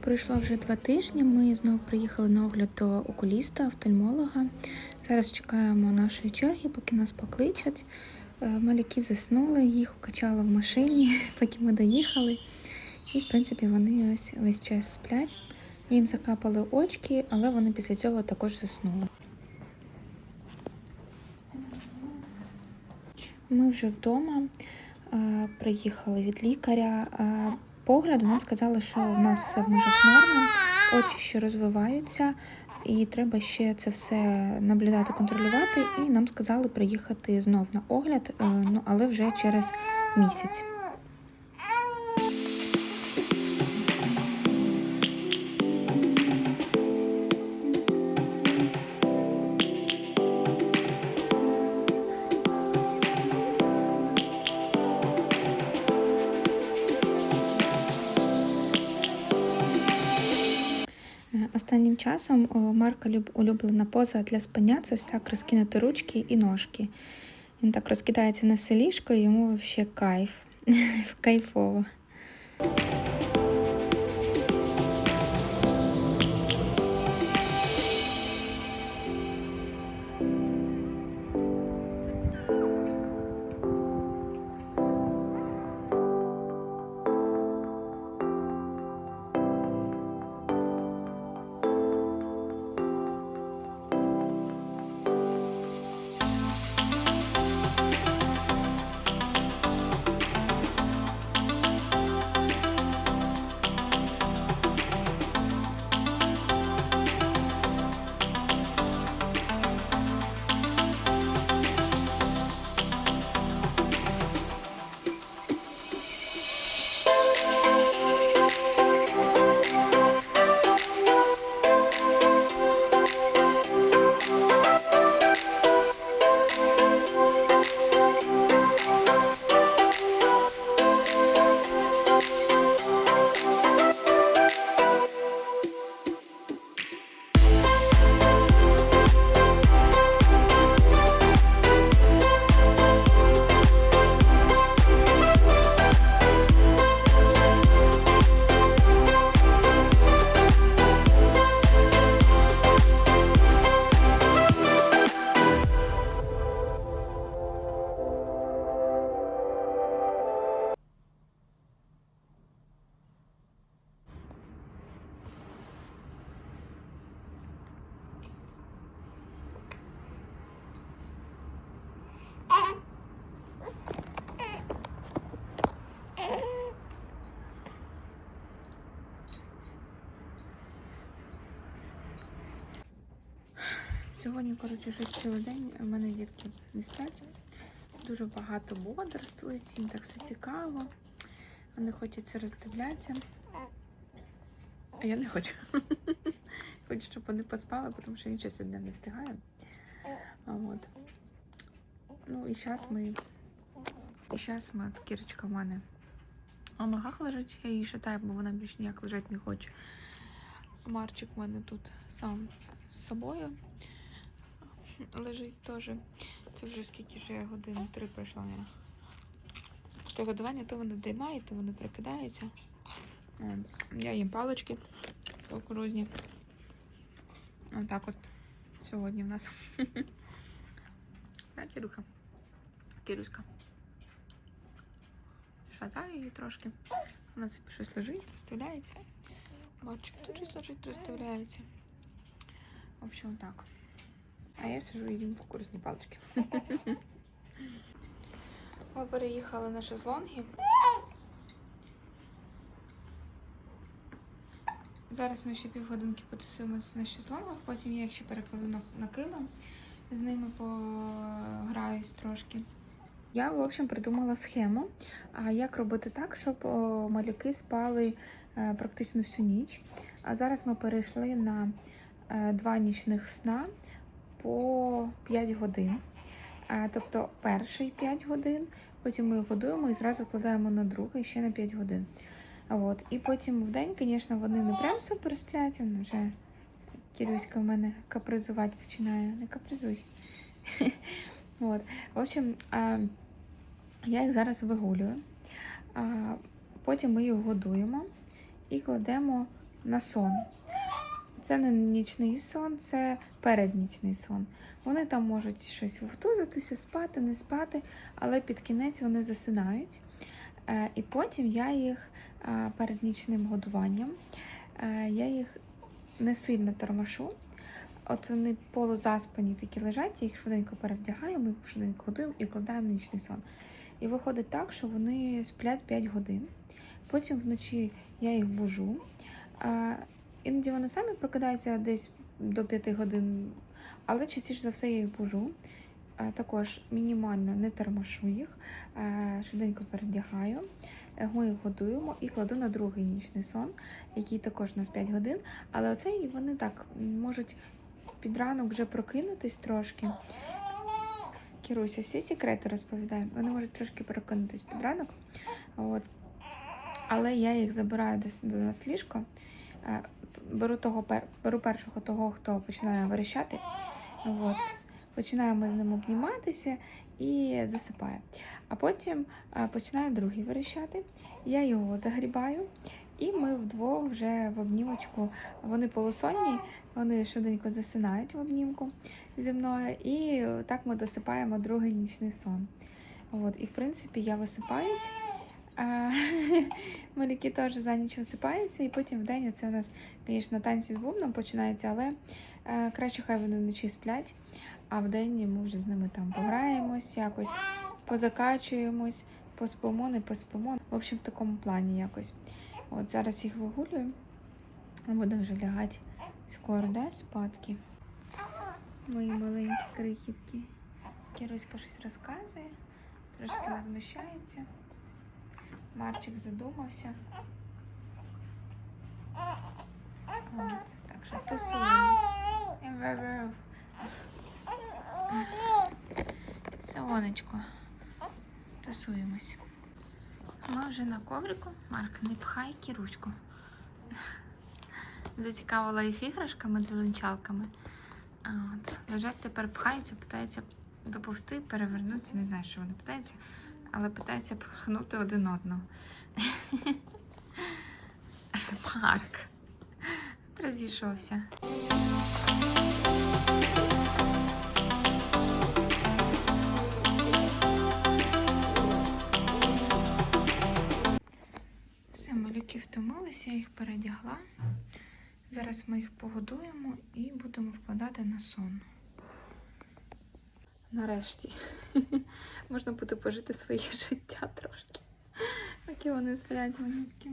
Пройшло вже два тижні. Ми знову приїхали на огляд до окуліста, офтальмолога. Зараз чекаємо нашої черги, поки нас покличуть. Е, Малюки заснули, їх укачало в машині, поки ми доїхали. І, в принципі, вони ось весь час сплять. Їм закапали очки, але вони після цього також заснули. Ми вже вдома е, приїхали від лікаря. Е, По огляду нам сказали, що в нас все в межах норми, очі ще розвиваються, і треба ще це все наблюдати, контролювати. І нам сказали приїхати знов на огляд, е, ну але вже через місяць. Останнім часом Марка люб- улюблена поза для спання це так розкинути ручки і ножки. Він так розкидається на селішко, і йому взагалі кайф. Кайфово. Сьогодні, коротше, щось цілий день у мене дітки не сплять. Дуже багато бодрствують, їм так все цікаво. Вони хочуть це роздивлятися. А я не хочу. Хочу, щоб вони поспали, тому що нічого сьогодні не встигаю. От. Ну і зараз ми. І зараз ми, от Кірочка в мене на ногах лежить, я її шатаю, бо вона більш ніяк лежати не хоче. Марчик в мене тут сам з собою лежить теж. Це вже скільки ж я години три пройшла. Я. То годування, то вони дрімають, то вони прикидаються. Е, Я їм палички кукурузні. Отак от сьогодні в нас. Кіруха. Кіруська. Шатаю її трошки. Вона собі щось лежить, розставляється. Бачу, тут щось лежить, розставляється. В общем, так. А я сижу і їм кукурузні палички. Ми переїхали на шезлонги. Зараз ми ще півгодинки потусуємося на шезлонгах, потім я їх ще перекладу на, на килим, з ними пограюсь трошки. Я, в общем, придумала схему, а як робити так, щоб малюки спали е, практично всю ніч. А зараз ми перейшли на е, два нічних сна по 5 годин. Тобто перший 5 годин, потім ми годуємо і зразу вкладаємо на другий ще на 5 годин. От. І потім в день, звісно, вони не прям супер сплять, вони вже Кірюська в мене капризувати починає. Не капризуй. От. В общем, я їх зараз вигулюю. Потім ми їх годуємо і кладемо на сон. Це не нічний сон, це переднічний сон. Вони там можуть щось вовтузитися, спати, не спати, але під кінець вони засинають. Е, І потім я їх е, перед нічним годуванням, е, я їх не сильно тормошу. От вони полузаспані такі лежать, я їх швиденько перевдягаю, ми їх швиденько годуємо і вкладаємо нічний сон. І виходить так, що вони сплять 5 годин. Потім вночі я їх бужу. Іноді вони самі прокидаються десь до 5 годин, але частіше за все я їх бужу. Також мінімально не тормошу їх, швиденько перевдягаю. Е, Ми їх годуємо і кладу на другий нічний сон, який також у нас 5 годин. Але оцей вони так можуть під ранок вже прокинутись трошки. Кіруся, всі секрети розповідає. Вони можуть трошки прокинутись під ранок. От. Але я їх забираю до, до нас ліжко. Е, Беру, того, беру першого того, хто починає верещати. От. Починаємо з ним обніматися і засипає. А потім е, починає другий верещати. Я його загрібаю, і ми вдвох вже в обнімочку. Вони полусонні, вони швиденько засинають в обнімку зі мною, і так ми досипаємо другий нічний сон. От, і в принципі я висипаюсь. А, Малюки теж за ніч висипаються, і потім в день це у нас, звісно, танці з бубном починаються, але е, краще хай вони вночі сплять, а в день ми вже з ними там пограємось, якось позакачуємось, поспимо, не поспимо. В общем, в такому плані якось. От зараз їх вигулюю, буду вже лягати скоро, да, спадки. Мої маленькі крихітки. Кіруська щось розказує, трошки возмущається. Марчик задумався. От, так що тусуємось. Сонечко. Тусуємось. Ми вже на коврику. Марк, не пхай кіруську. Зацікавила їх іграшками, зеленчалками. Лежать тепер пхаються, питаються доповзти, перевернутися. Не знаю, що вони питаються, але питаються пхнути один одного. Марк. Розійшовся. Все, малюки втомилися, я їх передягла. Зараз ми їх погодуємо і будемо вкладати на сон. Нарешті можна буде пожити своє життя трошки. Поки вони сплять, мені. такі.